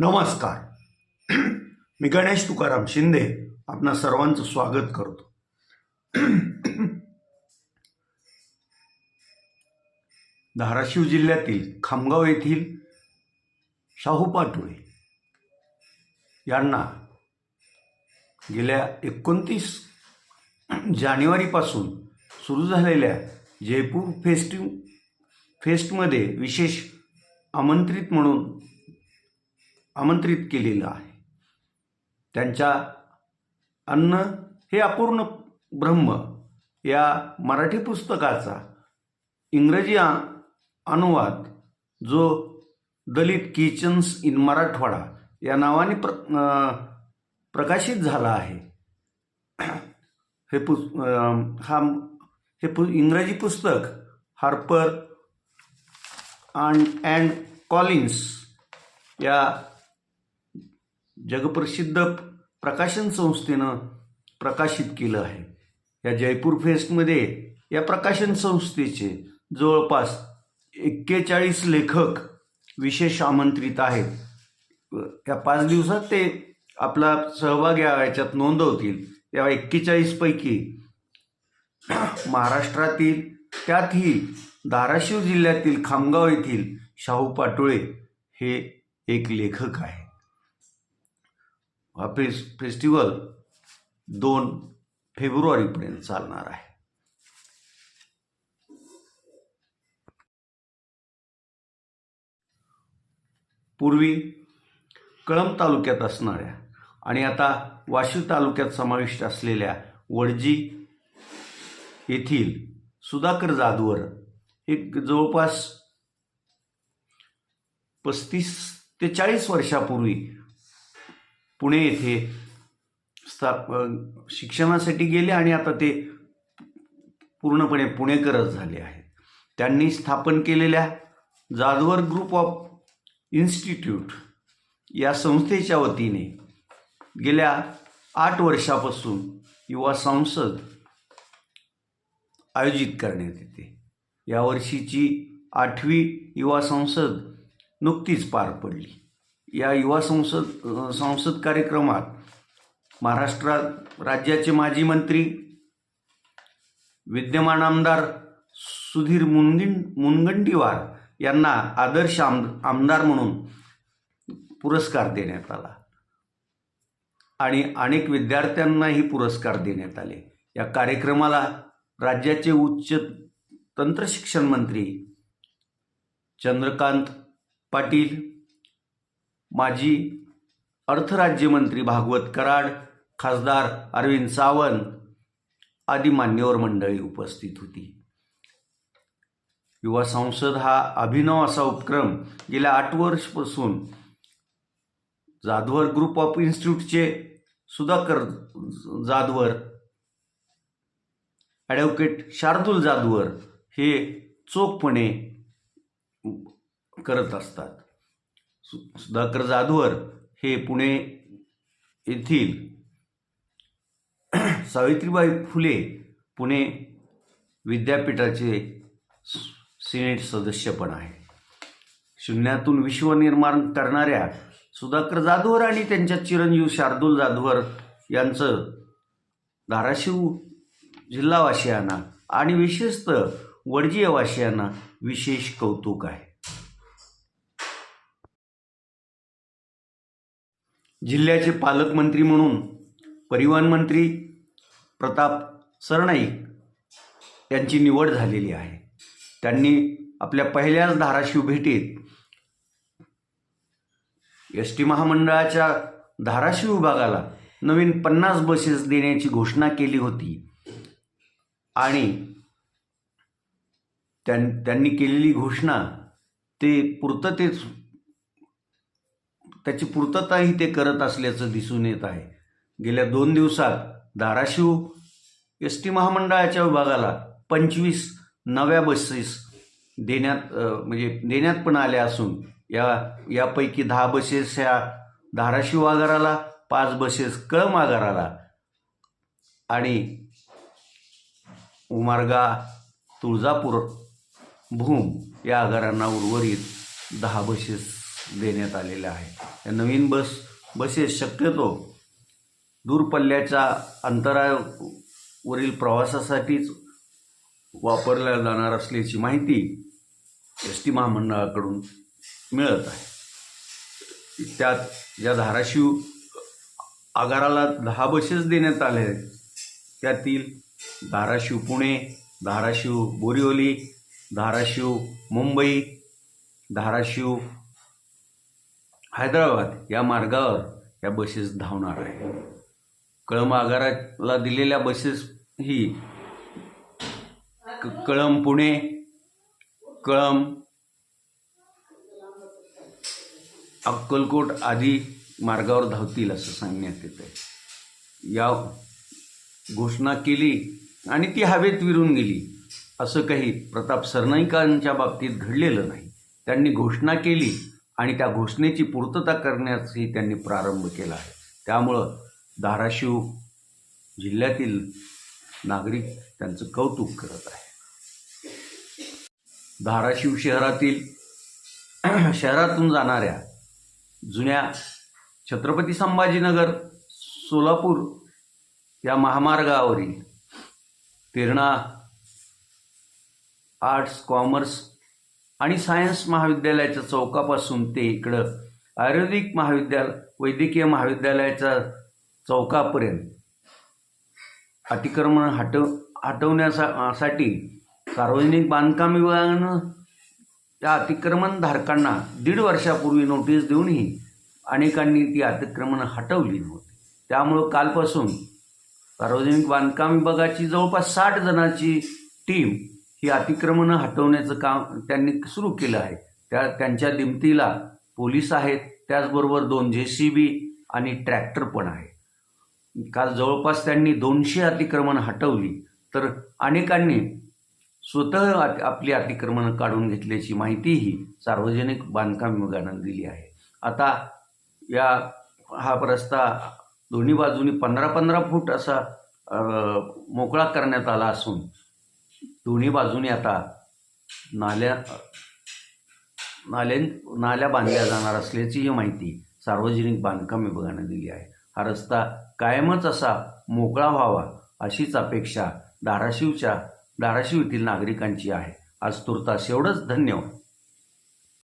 नमस्कार. मी गणेश तुकाराम शिंदे आपणा सर्वांचं स्वागत करतो. धाराशिव जिल्ह्यातील खामगाव येथील शाहू पाटोळे यांना गेल्या एकोणतीस जानेवारीपासून सुरू झालेल्या जयपूर फेस्टिव फेस्टमध्ये विशेष आमंत्रित म्हणून आमंत्रित केलेलं आहे. त्यांच्या अन्न हे अपूर्ण ब्रह्म या मराठी पुस्तकाचा इंग्रजी आ- अनुवाद जो दलित किचन्स इन मराठवाडा या नावाने प्र प्रकाशित झाला आहे. हे पुस हा हे पु इंग्रजी पुस्तक हार्पर अँड अँड कॉलिन्स या जगप्रसिद्ध प्रकाशन संस्थेनं प्रकाशित केलं आहे. या जयपूर फेस्टमध्ये या प्रकाशन संस्थेचे जवळपास एक्केचाळीस लेखक विशेष आमंत्रित आहेत. या पाच दिवसात ते आपला सहभाग या याच्यात नोंदवतील. या एक्केचाळीसपैकी महाराष्ट्रातील त्यातही धाराशिव जिल्ह्यातील खामगाव येथील शाहू पाटोळे हे एक लेखक आहे हा फेस फेस्टिवल दोन फेब्रुवारीपर्यंत चालणार आहे. पूर्वी कळंब तालुक्यात असणाऱ्या आणि आता वाशिव तालुक्यात समाविष्ट असलेल्या वडजी येथील सुधाकर जाधवर एक जवळपास पस्तीस ते चाळीस वर्षापूर्वी पुणे येथे स्था शिक्षणासाठी गेले आणि आता ते पूर्णपणे पुणेकरच झाले आहेत. त्यांनी स्थापन केलेल्या जाधवर ग्रुप ऑफ इन्स्टिट्यूट या संस्थेच्या वतीने गेल्या आठ वर्षापासून युवा संसद आयोजित करण्यात येते. यावर्षीची आठवी युवा संसद नुकतीच पार पडली. या युवा संसद संसद कार्यक्रमात महाराष्ट्रात राज्याचे माजी मंत्री विद्यमान आमदार सुधीर मुनगिन मुनगंटीवार यांना आदर्श आम आमदार म्हणून पुरस्कार देण्यात आला. आणि अनेक विद्यार्थ्यांनाही पुरस्कार देण्यात आले. या कार्यक्रमाला राज्याचे उच्च तंत्रशिक्षण मंत्री चंद्रकांत पाटील माजी अर्थराज्यमंत्री भागवत कराड खासदार अरविंद सावंत आदी मान्यवर मंडळी उपस्थित होती. युवा संसद हा अभिनव असा उपक्रम गेल्या आठ वर्षपासून जाधवर ग्रुप ऑफ इन्स्टिट्यूटचे सुधाकर जाधवर ॲडव्होकेट शार्दूल जाधवर हे चोखपणे करत असतात. सु सुधाकर जाधवर हे पुणे येथील सावित्रीबाई फुले पुणे विद्यापीठाचे सिनेट सदस्य पण आहे शून्यातून विश्व निर्माण करणाऱ्या सुधाकर जाधवर आणि त्यांच्या चिरंजीव शार्दूल जाधवर यांचं धाराशिव जिल्हावासियांना आणि विशेषतः वडजीयवासियांना विशेष कौतुक आहे. जिल्ह्याचे पालकमंत्री म्हणून परिवहन मंत्री प्रताप सरनाईक यांची निवड झालेली आहे. त्यांनी आपल्या पहिल्याच धाराशिव भेटीत एस टी महामंडळाच्या धाराशिव विभागाला नवीन पन्नास बसेस देण्याची घोषणा केली होती आणि त्यां त्यांनी केलेली घोषणा ते पूर्ततेच त्याची पूर्तताही ते करत असल्याचं दिसून येत आहे. गेल्या दोन दिवसात धाराशिव एस टी महामंडळाच्या विभागाला पंचवीस नव्या बसेस देण्यात म्हणजे देण्यात पण आल्या असून या यापैकी दहा बसेस ह्या धाराशिव आगाराला पाच बसेस कळम आगाराला आणि उमार्गा तुळजापूर भूम या आगारांना उर्वरित दहा बसेस देण्यात आलेल्या आहे. या नवीन बस बसेस शक्यतो दूरपल्ल्याच्या अंतरावरील प्रवासासाठीच वापरल्या जाणार असल्याची माहिती एस टी महामंडळाकडून मिळत आहे. त्यात ज्या धाराशिव आगाराला दहा बसेस देण्यात आले आहेत. त्यातील धाराशिव पुणे धाराशिव बोरिवली धाराशिव मुंबई धाराशिव हैदराबाद या मार्गावर या बसेस धावणार आहे. कळंब आगाराला दिलेल्या बसेस ही क- कळंब पुणे कळंब अक्कलकोट आदी मार्गावर धावतील असं सांगण्यात येत आहे या घोषणा केली आणि ती हवेत विरून गेली. असं काही प्रताप सरनाईकांच्या बाबतीत घडलेलं नाही. त्यांनी घोषणा केली आणि त्या घोषणेची पूर्तता करण्यासही त्यांनी प्रारंभ केला आहे. त्यामुळं धाराशिव जिल्ह्यातील नागरिक त्यांचं कौतुक करत आहे धाराशिव शहरातील शहरातून जाणाऱ्या जुन्या छत्रपती संभाजीनगर सोलापूर या महामार्गावरील तेरणा आर्ट्स कॉमर्स आणि सायन्स महाविद्यालयाच्या चौकापासून ते इकडं आयुर्वेदिक महाविद्यालय वैद्यकीय महाविद्यालयाच्या चौकापर्यंत. अतिक्रमण हटव हटवण्यासाठी सार्वजनिक बांधकाम विभागानं त्या अतिक्रमणधारकांना दीड वर्षापूर्वी नोटीस देऊनही अनेकांनी ती अतिक्रमणं हटवली नव्हती. त्यामुळं कालपासून सार्वजनिक बांधकाम विभागाची जवळपास साठ जणांची टीम ही अतिक्रमणं हटवण्याचं काम त्यांनी सुरू केलं आहे. त्या त्यांच्या दिमतीला पोलीस आहेत त्याचबरोबर दोन जे सी बी आणि ट्रॅक्टर पण आहे. काल जवळपास त्यांनी दोनशे अतिक्रमणं हटवली. तर अनेकांनी स्वतः आपली अतिक्रमणं काढून घेतल्याची माहितीही सार्वजनिक बांधकाम विभागानं दिली आहे. आता या हा रस्ता दोन्ही बाजूनी पंधरा पंधरा फूट असा मोकळा करण्यात आला असून दोन्ही बाजूनी आता नाल्या नाल्या नाल्या बांधल्या जाणार असल्याचीही माहिती सार्वजनिक बांधकाम विभागानं दिली आहे. हा रस्ता कायमच असा मोकळा व्हावा अशीच अपेक्षा धाराशिवच्या धाराशिव येथील नागरिकांची आहे. आज तुर्तास एवढंच. धन्यवाद.